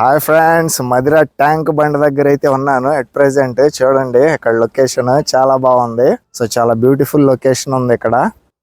Hi friends Madhira tank bund దగ్గర అయితే ఉన్నాను. ఎట్ ప్రెసెంట్ చూడండి ఇక్కడ లొకేషన్ చాలా బాగుంది. సో చాలా బ్యూటిఫుల్ లొకేషన్ ఉంది ఇక్కడ.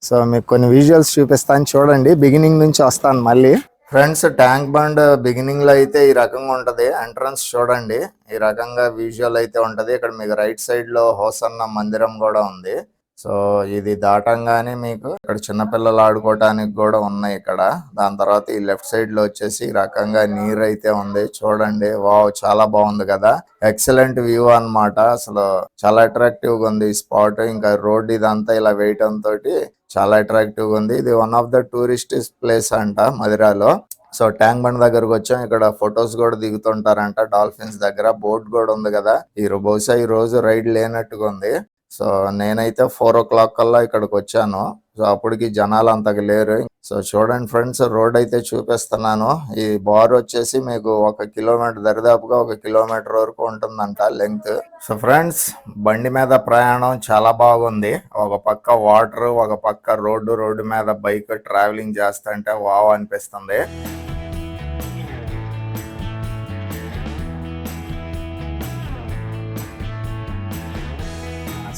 సో మీకు కొన్ని విజువల్స్ చూపిస్తాను. చూడండి బిగినింగ్ నుంచి వస్తాను మళ్ళీ. ఫ్రెండ్స్ ట్యాంక్ బండ్ బిగినింగ్లో అయితే ఈ రకంగా ఉంటది. ఎంట్రన్స్ చూడండి ఈ రకంగా విజువల్ అయితే ఉంటది. ఇక్కడ మీకు రైట్ సైడ్లో హోసన్న మందిరం కూడా ఉంది. సో ఇది దాటంగానే మీకు ఇక్కడ చిన్నపిల్లలు ఆడుకోవటానికి కూడా ఉన్నాయి ఇక్కడ. దాని తర్వాత ఈ లెఫ్ట్ సైడ్లో వచ్చేసి ఈ రకంగా నీరు అయితే ఉంది. చూడండి. వావ్ చాలా బాగుంది కదా. ఎక్సలెంట్ వ్యూ అన్నమాట. అసలు చాలా అట్రాక్టివ్గా ఉంది ఈ స్పాట్. ఇంకా రోడ్ ఇదంతా ఇలా వేయటం తోటి చాలా అట్రాక్టివ్గా ఉంది. ఇది one of the tourist place అంట మదిరాలో సో ట్యాంక్ బండ్ దగ్గరకు వచ్చాం. ఇక్కడ ఫొటోస్ కూడా దిగుతుంటారంట. డాల్ఫిన్స్ దగ్గర. బోట్ కూడా ఉంది కదా. ఈ రో- బహుశా ఈ రోజు రైడ్ లేనట్టుగా ఉంది. సో నేనైతే ఫోర్ ఓ క్లాక్ కల్లా ఇక్కడికి వచ్చాను సో అప్పటికి జనాలు అంతగా లేరు. సో చూడండి ఫ్రెండ్స్ రోడ్ అయితే చూపిస్తున్నాను. ఈ బార్ వచ్చేసి మీకు ఒక కిలోమీటర్ దరిదాపుగా ఒక కిలోమీటర్ వరకు ఉంటుందంట లెంగ్త్. సో ఫ్రెండ్స్ బండి మీద ప్రయాణం చాలా బాగుంది. ఒక పక్క వాటర్ ఒక పక్క రోడ్డు రోడ్డు మీద బైక్ ట్రావెలింగ్ చేస్తుంటే వావ్ అనిపిస్తుంది.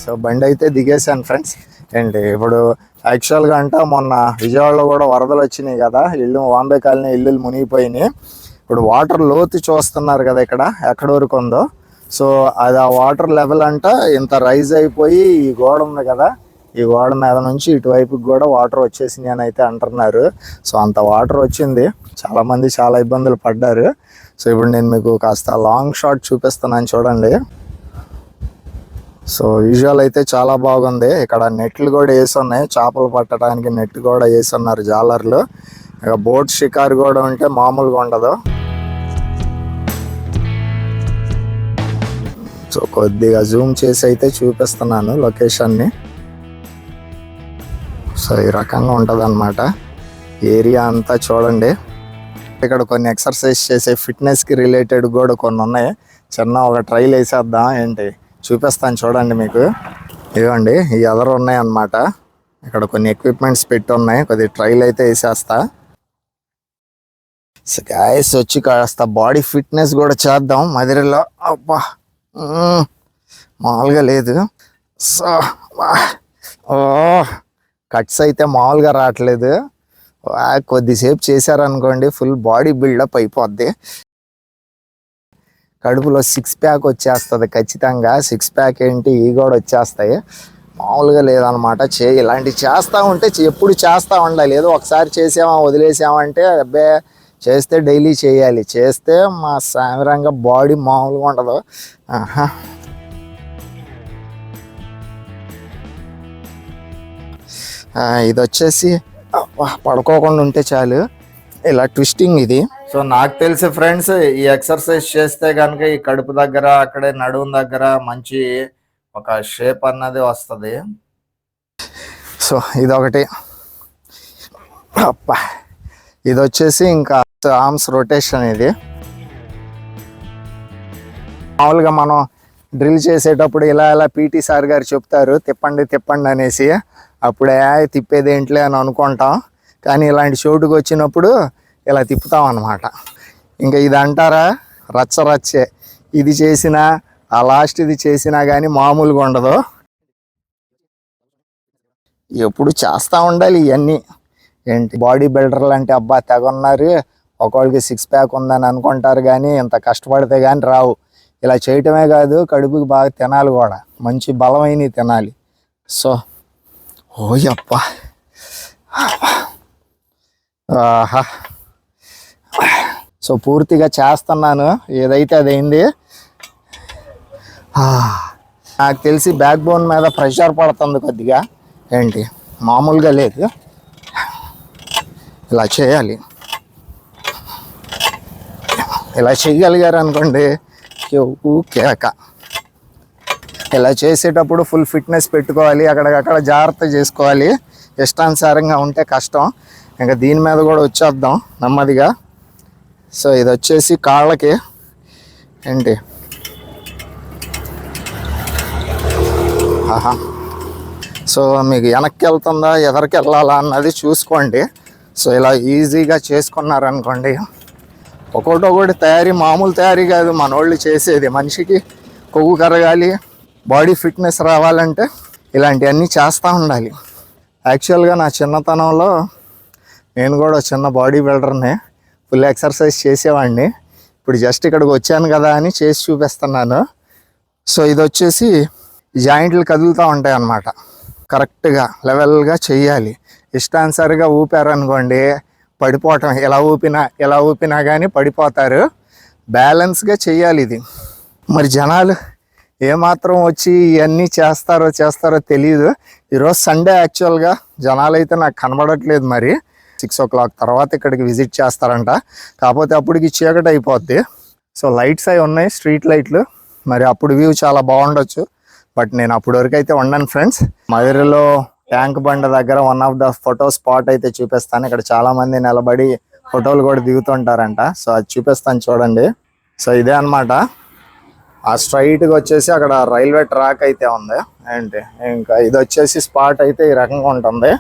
సో బండి అయితే దిగేశాను ఫ్రెండ్స్. ఏంటి ఇప్పుడు యాక్చువల్గా అంట మొన్న విజయవాడలో కూడా వరదలు వచ్చినాయి కదా ఇల్లు వాంబే కాలనీ ఇల్లులు మునిగిపోయినాయి. ఇప్పుడు వాటర్ లోతు చూస్తున్నారు కదా ఇక్కడ ఎక్కడి వరకు ఉందో. సో అది ఆ వాటర్ లెవెల్ అంట ఇంత రైజ్ అయిపోయి ఈ గోడ ఉంది కదా ఈ గోడ మీద నుంచి ఇటువైపుకి కూడా వాటర్ వచ్చేసింది అని అయితే అంటున్నారు. సో అంత వాటర్ వచ్చింది. చాలామంది చాలా ఇబ్బందులు పడ్డారు. సో ఇప్పుడు నేను మీకు కాస్త లాంగ్ షాట్ చూపిస్తున్నాను చూడండి. సో యూజువల్ అయితే చాలా బాగుంది. ఇక్కడ నెట్లు కూడా వేసి ఉన్నాయి. చేపలు పట్టడానికి నెట్ కూడా వేసి ఉన్నారు జాలర్లు ఇక బోట్ షికారు కూడా ఉంటే మామూలుగా ఉండదు. సో కొద్దిగా జూమ్ చేసి అయితే చూపిస్తున్నాను లొకేషన్ని సో ఈ రకంగా ఉంటుంది అనమాట ఏరియా అంతా చూడండి. ఇక్కడ కొన్ని ఎక్సర్సైజ్ చేసే ఫిట్నెస్కి రిలేటెడ్ కూడా కొన్ని ఉన్నాయి. చిన్న ఒక ట్రైల్ వేసేద్దాం ఏంటి? చూపిస్తాను చూడండి మీకు. ఇవ్వండి ఈ ఎదరు ఉన్నాయి అన్నమాట ఇక్కడ కొన్ని ఎక్విప్మెంట్స్ పెట్టి ఉన్నాయి. కొద్ది ట్రైల్ అయితే వేసేస్తా. గాయస్ వచ్చి కాస్త బాడీ ఫిట్నెస్ కూడా చేద్దాం. మదిరిలో అబ్బా మామూలుగా లేదు. సో ఓ కట్స్ అయితే మామూలుగా రావట్లేదు. కొద్దిసేపు చేశారనుకోండి ఫుల్ బాడీ బిల్డప్ అయిపోద్ది. కడుపులో సిక్స్ ప్యాక్ వచ్చేస్తుంది ఖచ్చితంగా. సిక్స్ ప్యాక్ ఏంటి? ఇవి కూడా వచ్చేస్తాయి. మామూలుగా లేదనమాట చే ఇలాంటివి చేస్తూ ఉంటే ఎప్పుడు చేస్తూ ఉండాలి. ఏదో ఒకసారి చేసామా వదిలేసామంటే అబ్బే చేస్తే డైలీ చేయాలి. చేస్తే మా సామిరంగా బాడీ మామూలుగా ఉండదు. ఇది వచ్చేసి పడుకోకుండా ఉంటే చాలు. ఇలా ట్విస్టింగ్ ఇది. సో నాకు తెలిసి ఫ్రెండ్స్ ఈ ఎక్సర్సైజ్ చేస్తే కనుక ఈ కడుపు దగ్గర అక్కడే నడుము దగ్గర మంచి ఒక షేప్ అన్నది వస్తుంది. సో ఇదొకటి. అబ్బా! ఇది వచ్చేసి ఇంకా ఆర్మ్స్ రొటేషన్ ఇది. మామూలుగా మనం డ్రిల్ చేసేటప్పుడు ఇలా ఇలా పీటీ సార్ గారు చెప్తారు తిప్పండి తిప్పండి అనేసి. అప్పుడే తిప్పేది ఏంట్లే అని అనుకుంటాం. కానీ ఇలాంటి చోటుకు వచ్చినప్పుడు ఇలా తిప్పుతాం అన్నమాట ఇంకా ఇది అంటారా? రచ్చ రచ్చే. ఇది చేసినా ఆ లాస్ట్ ఇది చేసినా కానీ మామూలుగా ఉండదు. ఎప్పుడు చేస్తూ ఉండాలి ఇవన్నీ ఏంటి? బాడీ బిల్డర్లు అంటే అబ్బా తెగ ఉన్నారు. ఒకళ్ళకి సిక్స్ ప్యాక్ ఉందని అనుకుంటారు కానీ ఇంత కష్టపడితే కానీ రావు. ఇలా చేయటమే కాదు కడుపుకి బాగా తినాలి కూడా. మంచి బలమైనవి తినాలి. సో ఓయప్ప. ఆహా. సో పూర్తిగా చేస్తున్నాను. ఏదైతే అది అయింది నాకు తెలిసి బ్యాక్ బోన్ మీద ప్రెషర్ పడుతుంది కొద్దిగా. ఏంటి? మామూలుగా లేదు. ఇలా చేయాలి. ఇలా చేయగలిగారు అనుకోండి. కేవు కేక ఇలా చేసేటప్పుడు ఫుల్ ఫిట్నెస్ పెట్టుకోవాలి. అక్కడికక్కడ జాగ్రత్త చేసుకోవాలి. ఇష్టానుసారంగా ఉంటే కష్టం. ఇంకా దీని మీద కూడా వచ్చేద్దాం నెమ్మదిగా. సో ఇది వచ్చేసి కాళ్ళకి. ఏంటి? ఆహా. సో మీకు వెనక్కి వెళ్తుందా ఎదరికి వెళ్ళాలా అన్నది చూసుకోండి. సో ఇలా ఈజీగా చేసుకున్నారనుకోండి. ఒక్కొక్కటి ఒకటి తయారీ మామూలు తయారీ కాదు మన వాళ్ళు చేసేది. మనిషికి కొవ్వు కరగాలి బాడీ ఫిట్నెస్ రావాలంటే ఇలాంటివన్నీ చేస్తూ ఉండాలి. యాక్చువల్గా నా చిన్నతనంలో నేను కూడా చిన్న బాడీ బిల్డర్ని ఫుల్ ఎక్సర్సైజ్ చేసేవాడిని. ఇప్పుడు జస్ట్ ఇక్కడికి వచ్చాను కదా అని చేసి చూపిస్తున్నాను. సో ఇది వచ్చేసి జాయింట్లు కదులుతూ ఉంటాయి అన్నమాట. కరెక్ట్గా లెవెల్గా చేయాలి ఇష్టానుసారిగా ఊపారనుకోండి పడిపోవటం ఎలా ఊపినా ఎలా ఊపినా కానీ పడిపోతారు. బ్యాలెన్స్గా చేయాలి ఇది. మరి జనాలు ఏమాత్రం వచ్చి ఇవన్నీ చేస్తారో చేస్తారో తెలియదు ఈరోజు సండే యాక్చువల్గా జనాలు అయితే నాకు కనబడట్లేదు మరి. సిక్స్ ఓ క్లాక్ తర్వాత ఇక్కడికి విజిట్ చేస్తారంట. కాకపోతే అప్పటికి చీకటి అయిపోద్ది. సో లైట్స్ అవి ఉన్నాయి స్ట్రీట్ లైట్లు. మరి అప్పుడు వ్యూ చాలా బాగుండొచ్చు. బట్ నేను అప్పటి వరకు అయితే ఉండను ఫ్రెండ్స్. మధురలో ట్యాంక్ బండ దగ్గర one of the photo spot అయితే చూపిస్తాను. ఇక్కడ చాలామంది నిలబడి ఫోటోలు కూడా దిగుతుంటారంట. సో అది చూపిస్తాను చూడండి. సో ఇదే అన్నమాట. ఆ స్ట్రైట్గా వచ్చేసి అక్కడ రైల్వే ట్రాక్ అయితే ఉంది. ఏంటి? ఇంకా ఇది వచ్చేసి స్పాట్ అయితే ఈ రకంగా ఉంటుంది.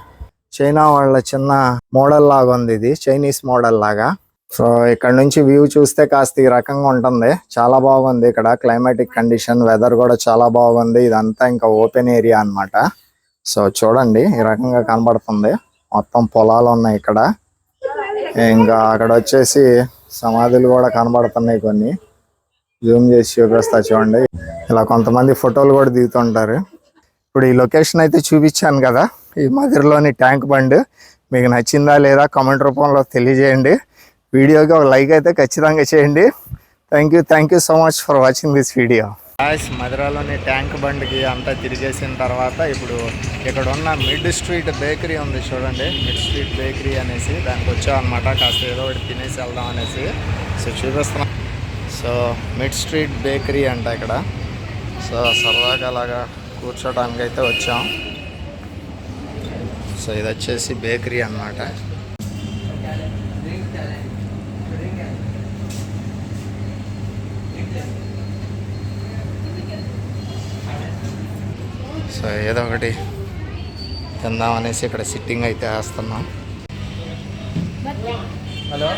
చైనా వాళ్ళ చిన్న మోడల్ లాగా ఉంది ఇది చైనీస్ మోడల్ లాగా. సో ఇక్కడ నుంచి వ్యూ చూస్తే కాస్త ఈ రకంగా ఉంటుంది. చాలా బాగుంది ఇక్కడ. క్లైమాటిక్ కండిషన్ వెదర్ కూడా చాలా బాగుంది. ఇదంతా ఇంకా ఓపెన్ ఏరియా అన్నమాట. సో చూడండి ఈ రకంగా కనబడుతుంది. మొత్తం పొలాలు ఉన్నాయి ఇక్కడ. ఇంకా అక్కడ వచ్చేసి సమాధులు కూడా కనబడుతున్నాయి కొన్ని. జూమ్ చేసి చూపిస్తా చూడండి. ఇలా కొంతమంది ఫోటోలు కూడా దిగుతుంటారు. ఇప్పుడు ఈ లొకేషన్ అయితే చూపించాను కదా. ఈ మధురలోని ట్యాంక్ బండ్. మీకు నచ్చిందా లేదా కామెంట్ రూపంలో తెలియజేయండి. వీడియోకి ఒక లైక్ అయితే ఖచ్చితంగా చేయండి. Thank you thank you so much for watching this video మధురలోని tank బండ్కి అంతా తిరిగేసిన తర్వాత ఇప్పుడు ఇక్కడ ఉన్న మిడ్ స్ట్రీట్ బేకరీ ఉంది చూడండి. మిడ్ స్ట్రీట్ బేకరీ అనేసి దానికి వచ్చాం కాస్త ఏదో ఒకటి తినేసి వెళ్దాం అనేసి. సో చూపిస్తున్నాం. సో మిడ్ స్ట్రీట్ బేకరీ అంట ఇక్కడ. సో సరదాగా అలాగా కూర్చోడానికి అయితే వచ్చాం. సో ఇది వచ్చేసి బేకరీ అన్నమాట. సో ఏదో ఒకటి తిందాం అనేసి ఇక్కడ సిట్టింగ్ అయితే వేస్తున్నాం. హలో